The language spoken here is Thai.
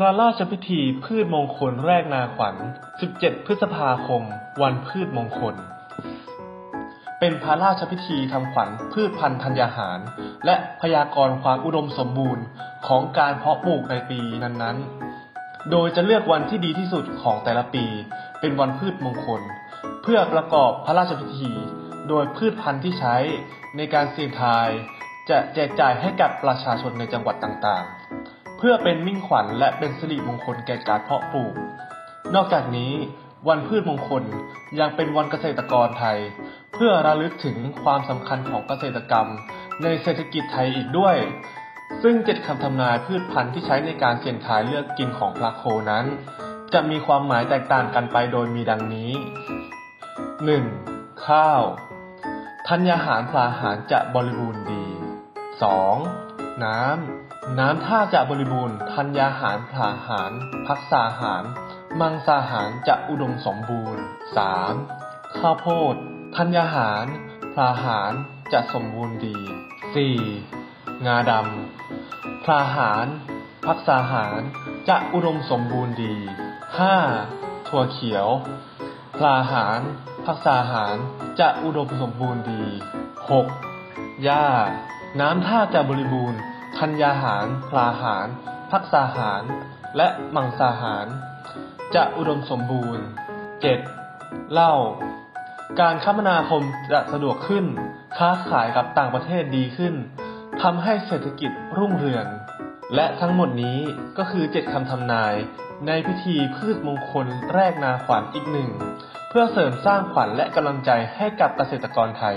พระราชพิธีพืชมงคลแรกนาขวัญ 17 พฤษภาคม วันพืชมงคล เป็นพระราชพิธีทำขวัญพืชพันธุ์ธัญญาหาร และพยากรณ์ความอุดมสมบูรณ์ของการเพาะปลูกในปีนั้นๆ โดยจะเลือกวันที่ดีที่สุดของแต่ละปี เป็นวันพืชมงคล เพื่อประกอบพระราชพิธี โดยพืชพันธุ์ที่ใช้ในการเสี่ยงทาย จะแจกจ่ายให้กับประชาชนในจังหวัดต่างๆ เพื่อเป็นมิ่งขวัญและเป็นสิริมงคลแก่การเพาะปลูก นอกจากนี้ วันพืชมงคลยังเป็นวันเกษตรกรไทย เพื่อระลึกถึงความสำคัญของเกษตรกรรม ในเศรษฐกิจไทยอีกด้วย ซึ่งเจ็ดคำทำนายพืชพันธุ์ที่ใช้ในการเสี่ยงทายเลือกกินของพระโคนั้น จะมีความหมายแตกต่างกันไปโดยมีดังนี้ 1. ข้าวธัญญาหารพลาหารจะบริบูรณ์ดี 2. น้ำ น้ำถ้าจะบริบูรณ์ ธัญญาหารพลาหาร พักษาหาร มังสาหารจะอุดมสมบูรณ์ 3. ข้าวโพด ธัญญาหารพลาหารจะสมบูรณ์ดี 4. งาดำพลาหาร พักษาหารจะอุดมสมบูรณ์ดี 5. ถั่วเขียวพลาหาร พักษาหารจะอุดมสมบูรณ์ดี 6. หญ้า น้ำท่าจะบริบูรณ์ธัญญาหาร พลาหาร พักษาหาร และมังสาหาร จะอุดมสมบูรณ์ 7. เล้าการคมนาคมจะสะดวกขึ้น ค้าขายกับต่างประเทศดีขึ้น ทำให้เศรษฐกิจรุ่งเรือง และทั้งหมดนี้ก็คือเจ็ดคำทำนาย ในพิธีพืชมงคลแรกนาขวัญอีกหนึ่ง เพื่อเสริมสร้างขวัญและกำลังใจให้กับเกษตรกรไทย